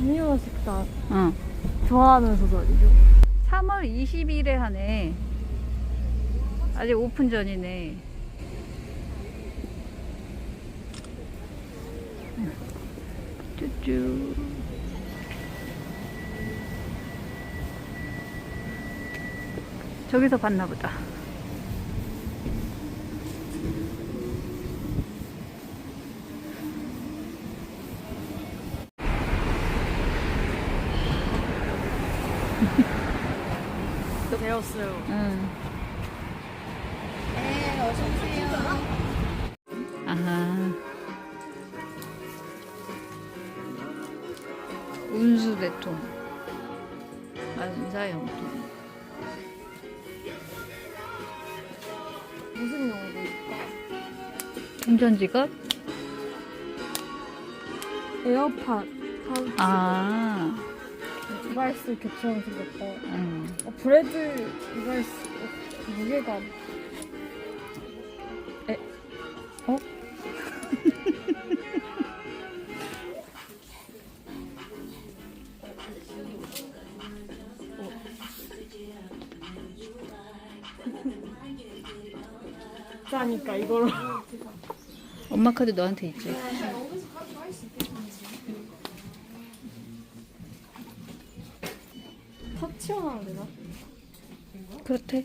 음료 식당 응. 좋아하는 소설이죠. 3월 20일에 하네. 아직 오픈 전이네. 쭈쭈. 저기서 봤나 보다. 배웠어요. 응. 네, 어서 오세요. 아하. 운수대통. 만사형통. 무슨 용도일까? 충전지갑? 에어팟. 아. 디바이스 겹쳐서 생겼다. 응. 어, 브레드 디바이스 어, 무게가 에? 어? 짜니까 이걸로 엄마 카드 너한테 있지? 터치만 되나? 그렇대.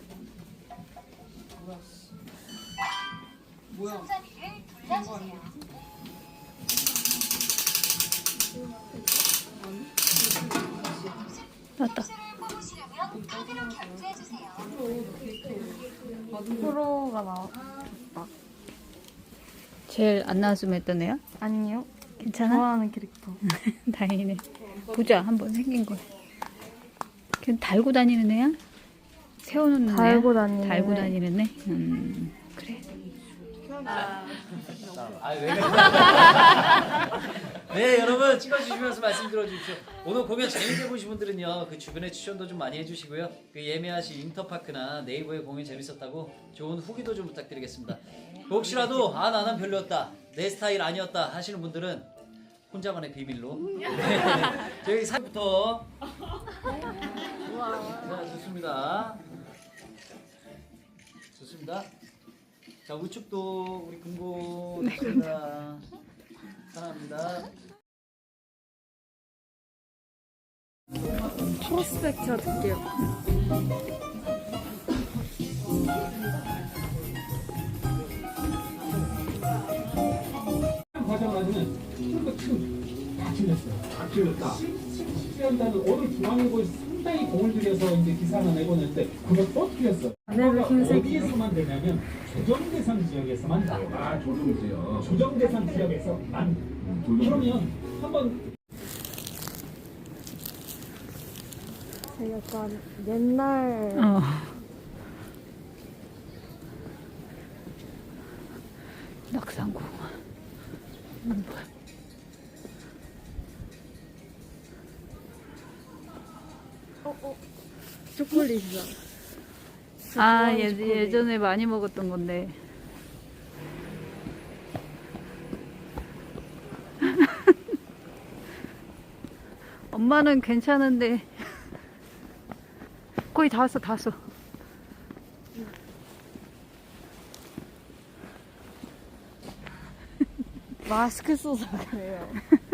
맞다. 프로가 나와. 제일 안 나왔으면 했던 애야? 아니요. 괜찮아? 좋아하는 캐릭터. 다행이네. 보자, 한번 생긴 거. 걔 달고 다니는 애야? 세워놓는 애야? 달고 다니는 달고 애. 다니는 애? 음, 그래. 아, 왜 그래? 네, 여러분 찍어주시면서 말씀 들어주십시오. 오늘 공연 재밌게 보신 분들은요, 그 주변에 추천도 좀 많이 해주시고요. 그 예매하신 인터파크나 네이버의 공연 재밌었다고 좋은 후기도 좀 부탁드리겠습니다. 혹시라도 아 나는 별로였다, 내 스타일 아니었다 하시는 분들은 혼자만의 비밀로 네, 저희 사부터 자 좋습니다. 좋습니다. 자 우측도 우리 금고 좋습니다. 사랑합니다. 프로스펙트 듣게요. 과정까지는 층 다 틀렸어요. 다 틀렸다. 실시한다는 오늘 중앙일보에 상당히 공을 들여서 이제 기사를 내보냈는데 그걸 또 틀렸어. 네, 그러니까. 어디에서만 되냐면 조정 대상 지역에서만 나와. 아, 조정 지역. 조정 대상 지역에서만. 그러면 한번 약간 옛날 어. 낙상공. 음, 뭐야. 초콜릿이다. 아, 예, 초콜릿. 예전에 많이 먹었던 건데. 엄마는 괜찮은데 거의 다 왔어, 다 왔어. 마스크 써서 그래요.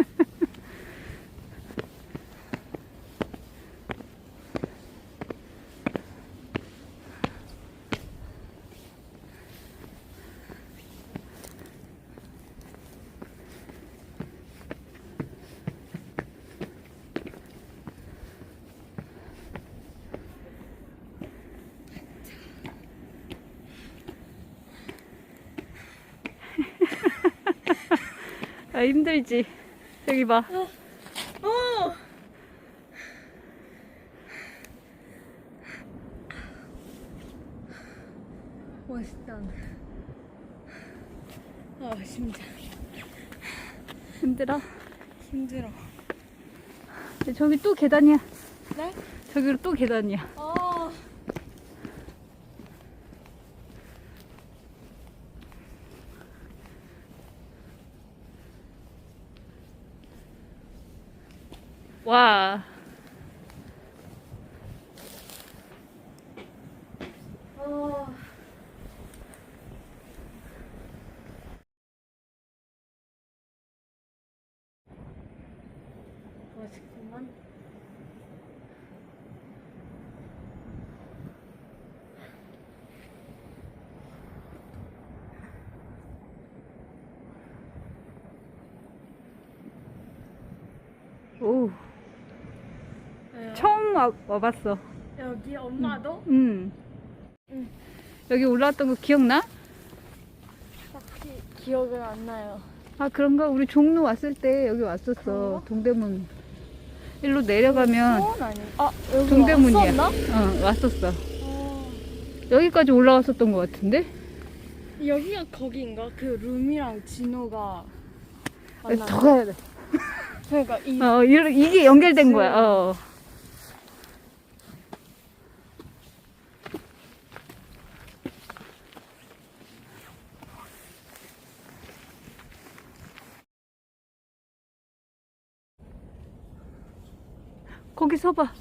아, 힘들지. 여기 봐. 어! 멋있다. 아, 심장. 힘들어? 힘들어. 저기 또 계단이야. 네? 저기로 또 계단이야. 아. 와. 아. 맛있구만. 오. 처음 와, 와봤어. 여기 엄마도 음. 응. 여기 올라왔던 거 기억나? 딱히 기억은 안 나요. 아 그런가? 우리 종로 왔을 때 여기 왔었어. 그런가? 동대문. 일로 내려가면 수원 아니? 아 여기 동대문이야. 왔었나? 어, 왔었어. 어, 여기까지 올라왔었던 것 같은데? 여기가 거기인가? 그 룸이랑 진호가 만나. 더 가야 돼. 그러니까 이 어, 이- 이게 연결된 거야. 어. 거기 서봐.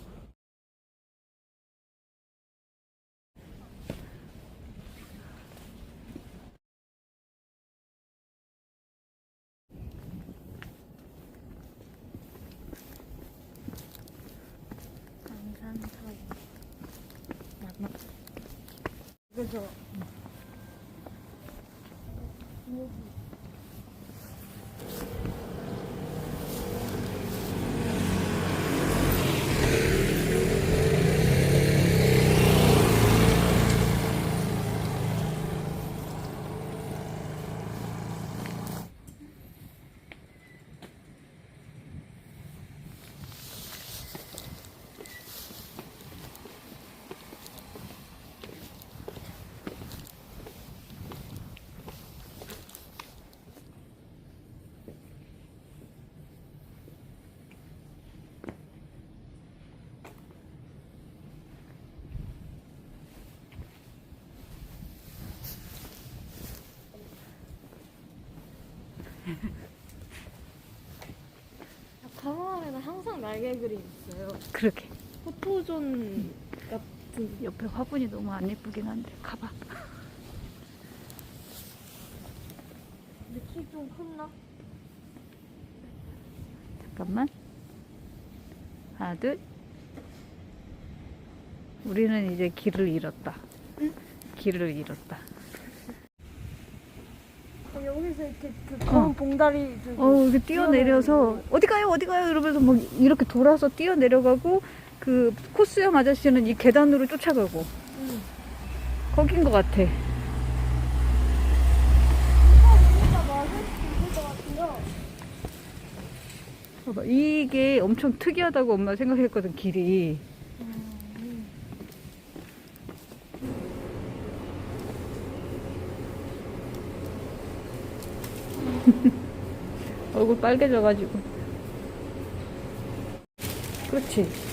그죠? 가방에는 항상 날개 그림 있어요. 그렇게. 포토존 같은. 옆에 화분이 너무 안 예쁘긴 한데 가봐. 느낌 좀 컸나? 잠깐만. 하나, 둘. 우리는 이제 길을 잃었다. 길을 잃었다. 어, 여기서 이렇게 그 검은 봉다리. 어, 이렇게 뛰어내려서 어디 가요, 어디 가요 이러면서 막 이렇게 돌아서 뛰어내려가고 그 코스염 아저씨는 이 계단으로 쫓아가고 응. 거긴 것 같아. 진짜 맞을 수 있을 것 같아요. 봐봐, 이게 엄청 특이하다고 엄마 생각했거든 길이. 얼굴 빨개져가지고. 그렇지.